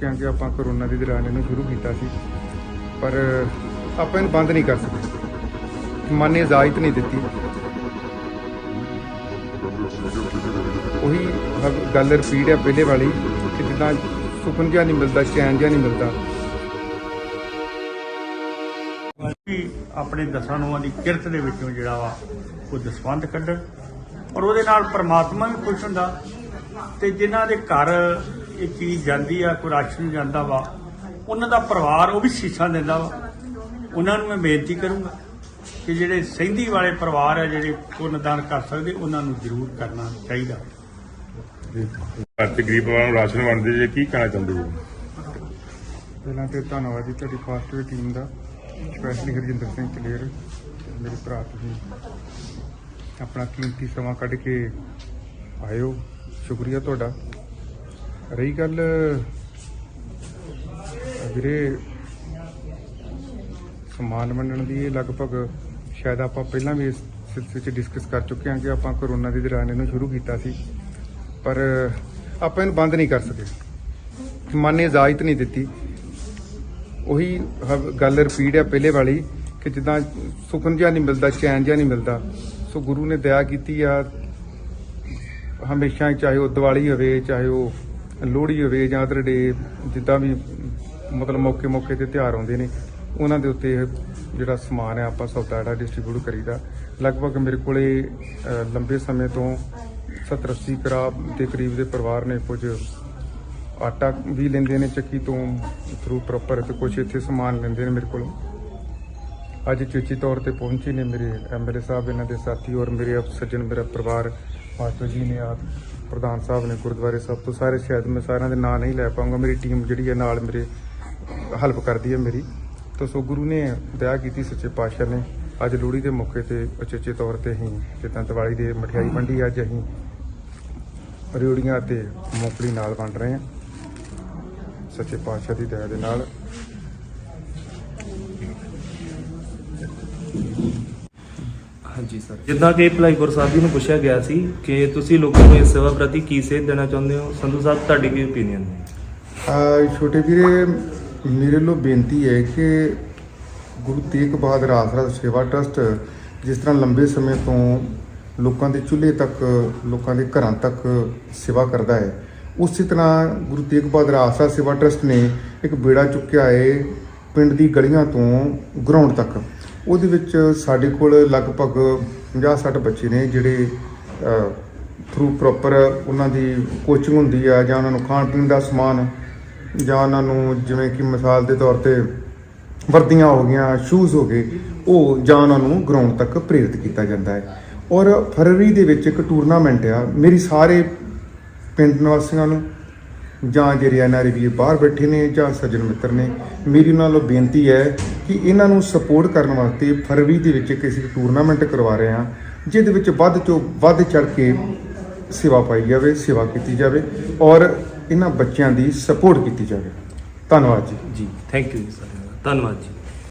ਕਿਉਂਕਿ ਆਪਾਂ ਕਰੋਨਾ ਦੇ ਦੌਰਾਨ ਇਹਨੂੰ ਸ਼ੁਰੂ ਕੀਤਾ ਸੀ, ਪਰ ਆਪਾਂ ਇਹਨੂੰ ਬੰਦ ਨਹੀਂ ਕਰ ਸਕਦੇ ਮਨ ਨੇ ਇਜਾਜ਼ਤ ਨਹੀਂ ਦਿੱਤੀ। ਉਹੀ ਗੱਲ ਰਿਪੀਟ ਹੈ ਪਹਿਲੇ ਵਾਲੀ, ਕਿ ਜਿੱਦਾਂ ਸੁਪਨ ਜਿਹਾ ਨਹੀਂ ਮਿਲਦਾ ਚੈਨ ਜਿਹਾ ਨਹੀਂ ਮਿਲਦਾ। ਆਪਣੇ ਦਸਾਂ ਨੂੰਹਾਂ ਦੀ ਕਿਰਤ ਦੇ ਵਿੱਚੋਂ ਜਿਹੜਾ ਵਾ, ਉਹ ਦਸਵੰਧ ਕੱਢਣ ਔਰ ਉਹਦੇ ਨਾਲ ਪਰਮਾਤਮਾ ਵੀ ਖੁਸ਼ ਹੁੰਦਾ ਤੇ ਜਿਨ੍ਹਾਂ ਦੇ ਘਰ ਇਹ ਚੀਜ਼ ਜਾਂਦੀ ਆ ਕੋਈ ਰਾਸ਼ਨ ਜਾਂਦਾ ਵਾ ਉਹਨਾਂ ਦਾ ਪਰਿਵਾਰ ਉਹ ਵੀ ਸੀਸਾਂ ਦਿੰਦਾ ਵਾ। ਉਹਨਾਂ ਨੂੰ ਮੈਂ ਬੇਨਤੀ ਕਰੂੰਗਾ ਕਿ ਜਿਹੜੇ ਸਹਿੰਦੀ ਵਾਲੇ ਪਰਿਵਾਰ ਆ ਜਿਹੜੇ ਪੁੰਨਦਾਨ ਕਰ ਸਕਦੇ ਉਹਨਾਂ ਨੂੰ ਜ਼ਰੂਰ ਕਰਨਾ ਚਾਹੀਦਾ। ਘਰ ਤੇ ਗਰੀਬ ਪਰਿਵਾਰਾਂ ਨੂੰ ਰਾਸ਼ਨ ਵੰਡਦੇ ਜੇ ਕੀ ਕਹਿਣਾ ਚਾਹੁੰਦੇ ਜੀ? ਪਹਿਲਾਂ ਤੇ ਧੰਨਵਾਦ ਜੀ ਤੁਹਾਡੀ ਫਾਸਟਵੇ ਟੀਮ ਦਾ ਸਪੈਸ਼ਲੀ ਹਰਜਿੰਦਰ ਸਿੰਘ ਕਲੇਰ ਮੇਰੇ ਭਰਾ ਤੁਸੀਂ ਆਪਣਾ ਕੀਮਤੀ ਸਮਾਂ ਕੱਢ ਕੇ ਆਇਓ। ਸ਼ੁਕਰੀਆ ਤੁਹਾਡਾ। ਰਹੀ ਗੱਲ, ਵੀਰੇ, ਸਮਾਨ ਵੰਡਣ ਦੀ ਇਹ ਲਗਭਗ ਸ਼ਾਇਦ ਆਪਾਂ ਪਹਿਲਾਂ ਵੀ ਇਸ ਸਿਲਸਿਲੇ 'ਚ ਡਿਸਕਸ ਕਰ ਚੁੱਕੇ ਹਾਂ ਕਿ ਆਪਾਂ ਕਰੋਨਾ ਦੇ ਦੌਰਾਨ ਇਹਨੂੰ ਸ਼ੁਰੂ ਕੀਤਾ ਸੀ, ਪਰ ਆਪਾਂ ਇਹਨੂੰ ਬੰਦ ਨਹੀਂ ਕਰ ਸਕੇ। ਮਨ ਨੇ ਇਜਾਜ਼ਤ ਨਹੀਂ ਦਿੱਤੀ। ਉਹੀ ਹ- ਗੱਲ ਰਿਪੀਟ ਹੈ ਪਹਿਲੇ ਵਾਲੀ ਕਿ ਜਿੱਦਾਂ ਸੁਖਨ ਜਿਹਾ ਨਹੀਂ ਮਿਲਦਾ, ਚੈਨ ਜਿਹਾ ਨਹੀਂ ਮਿਲਦਾ, ਸੋ ਗੁਰੂ ਨੇ ਦਇਆ ਕੀਤੀ ਆ। ਹਮੇਸ਼ਾ ਚਾਹੇ ਉਹ ਦੀਵਾਲੀ ਹੋਵੇ, ਚਾਹੇ ਉਹ ਲੋਹੜੀ ਹੋਵੇ ਜਾਂ ਅਦਰ ਡੇ ਜਿੱਦਾਂ ਵੀ ਮਤਲਬ ਮੌਕੇ ਮੌਕੇ ਤੇ ਤਿਉਹਾਰ ਆਉਂਦੇ ਨੇ ਉਹਨਾਂ ਦੇ ਉੱਤੇ ਇਹ ਜਿਹੜਾ ਸਮਾਨ ਹੈ ਆਪਾਂ ਸੌਦਾ ਜਿਹੜਾ ਡਿਸਟ੍ਰੀਬਿਊਟ ਕਰੀਦਾ। ਲਗਭਗ ਮੇਰੇ ਕੋਲੇ ਅ, ਲੰਬੇ ਸਮੇਂ ਤੋਂ 70 80 ਕਰਾ ਦੇ ਕਰੀਬ ਦੇ ਪਰਿਵਾਰ ਨੇ ਕੁਝ ਆਟਾ ਵੀ ਲੈਂਦੇ ਨੇ ਚੱਕੀ ਤੋਂ ਥਰੂ ਪ੍ਰੋਪਰ ਤੇ ਕੁਝ ਇੱਥੇ ਸਮਾਨ ਲੈਂਦੇ ਨੇ ਮੇਰੇ ਕੋਲ। ਅੱਜ ਚੇਚੀ ਤੌਰ ਤੇ ਪਹੁੰਚੇ ਨੇ ਮੇਰੇ ਐਮਐਲਏ ਸਾਹਿਬ ਇਹਨਾਂ ਦੇ ਸਾਥੀ ਔਰ ਮੇਰੇ ਅਪ- ਸੱਜਣ ਮੇਰਾ ਪਰਿਵਾਰ ਮਾਸਟਰ ਜੀ ਨੇ ਆ ਪ੍ਰਧਾਨ ਸਾਹਿਬ ਨੇ ਗੁਰਦੁਆਰੇ ਸਾਹਿਬ ਤੋਂ ਸਾਰੇ ਸ਼ਾਇਦ ਮੈਂ ਸਾਰਿਆਂ ਦੇ ਨਾਂ ਨਹੀਂ ਲੈ ਪਾਉਂਗਾ। ਮੇਰੀ ਟੀਮ ਜਿਹੜੀ ਹੈ ਨਾਲ ਮੇਰੇ ਹੈਲਪ ਕਰਦੀ ਹੈ ਮੇਰੀ। ਤਾਂ ਸੋ ਗੁਰੂ ਨੇ ਦਇਆ ਕੀਤੀ ਸੱਚੇ ਪਾਤਸ਼ਾਹ ਨੇ। ਅੱਜ ਲੋਹੜੀ ਦੇ ਮੌਕੇ ਤੇ ਉਚੇਚੇ ਤੌਰ ਤੇ ਅਸੀਂ ਜਿੱਦਾਂ ਦੀਵਾਲੀ ਦੇ ਮਠਿਆਈ ਵੰਡੀ ਅੱਜ ਅਸੀਂ ਰਿਉੜੀਆਂ ਤੇ ਮੂੰਗਫਲੀ ਨਾਲ ਵੰਡ ਰਹੇ ਹਾਂ। ਸੱਚੇ ਪਾਤਸ਼ਾਹ ਦੀ ਦਇਆ ਦੇ ਨਾਲ। ਹਾਂਜੀ ਸਰ। ਜਿੱਦਾਂ ਕਿ ਭਲਾਈਪੁਰ ਸਾਹਿਬ ਜੀ ਨੂੰ ਪੁੱਛਿਆ ਗਿਆ ਸੀ ਕਿ ਤੁਸੀਂ ਲੋਕਾਂ ਨੂੰ ਇਸ ਸੇਵਾ ਪ੍ਰਤੀ ਕੀ ਸੇਧ ਦੇਣਾ ਚਾਹੁੰਦੇ ਹੋ? ਸੰਧੂ ਸਾਹਿਬ ਤੁਹਾਡੀ ਕੀ ਓਪੀਨੀਅਨ ਹੈ? ਆ ਛੋਟੇ ਵੀਰੇ ਮੇਰੇ ਲੋ ਬੇਨਤੀ ਹੈ ਕਿ ਗੁਰੂ ਤੇਗ ਬਹਾਦਰ ਆਸਰਾ ਸੇਵਾ ਟਰਸਟ ਜਿਸ ਤਰ੍ਹਾਂ ਲੰਬੇ ਸਮੇਂ ਤੋਂ ਲੋਕਾਂ ਦੇ ਚੁੱਲ੍ਹੇ ਤੱਕ ਲੋਕਾਂ ਦੇ ਘਰਾਂ ਤੱਕ ਸੇਵਾ ਕਰਦਾ ਹੈ ਉਸੇ ਤਰ੍ਹਾਂ ਗੁਰੂ ਤੇਗ ਬਹਾਦਰ ਆਸਰਾ ਸੇਵਾ ਟਰਸਟ ਨੇ ਇੱਕ ਬੇੜਾ ਚੁੱਕਿਆ ਹੈ ਪਿੰਡ ਦੀ ਗਲੀਆਂ ਤੋਂ ਗਰਾਊਂਡ ਤੱਕ। ਉਹਦੇ ਵਿੱਚ ਸਾਡੇ ਕੋਲ ਲਗਭਗ 50-60 ਬੱਚੇ ਨੇ ਜਿਹੜੇ ਥਰੂ ਪ੍ਰੋਪਰ ਉਹਨਾਂ ਦੀ ਕੋਚਿੰਗ ਹੁੰਦੀ ਆ ਜਾਂ ਉਹਨਾਂ ਨੂੰ ਖਾਣ ਪੀਣ ਦਾ ਸਮਾਨ ਜਾਂ ਉਹਨਾਂ ਨੂੰ ਜਿਵੇਂ ਕਿ ਮਿਸਾਲ ਦੇ ਤੌਰ ਤੇ ਵਰਦੀਆਂ ਹੋ ਗਈਆਂ ਸ਼ੂਜ਼ ਹੋ ਗਏ, ਉਹ ਜਾਂ ਉਹਨਾਂ ਨੂੰ ਗਰਾਊਂਡ ਤੱਕ ਪ੍ਰੇਰਿਤ ਕੀਤਾ ਜਾਂਦਾ ਹੈ। ਔਰ ਫਰਵਰੀ ਦੇ ਵਿੱਚ ਇੱਕ ਟੂਰਨਾਮੈਂਟ ਆ, ਮੇਰੀ ਸਾਰੇ ਪਿੰਡ ਨਿਵਾਸੀਆਂ ਨੂੰ ਜਾਂ ਜਿਹੜੇ ਐਨਆਰਆਈ ਵੀ ਬਾਹਰ ਬੈਠੇ ਨੇ ਜਾਂ ਸੱਜਣ ਮਿੱਤਰ ਨੇ, ਮੇਰੀ ਉਹਨਾਂ ਨੂੰ ਬੇਨਤੀ ਹੈ ਕਿ ਇਹਨਾਂ ਨੂੰ ਸਪੋਰਟ ਕਰਨ ਵਾਸਤੇ ਫਰਵਰੀ ਦੇ ਵਿੱਚ ਇੱਕ ਅਸੀਂ ਟੂਰਨਾਮੈਂਟ ਕਰਵਾ ਰਹੇ ਹਾਂ, ਜਿਹਦੇ ਵਿੱਚ ਵੱਧ ਤੋਂ ਵੱਧ ਚੜ ਕੇ ਸੇਵਾ ਪਾਈ ਜਾਵੇ, ਸੇਵਾ ਕੀਤੀ ਜਾਵੇ ਔਰ ਇਹਨਾਂ ਬੱਚਿਆਂ ਦੀ ਸਪੋਰਟ ਕੀਤੀ ਜਾਵੇ। ਧੰਨਵਾਦ ਜੀ। ਜੀ ਥੈਂਕ ਯੂ ਜੀ ਸਰ ਧੰਨਵਾਦ ਜੀ।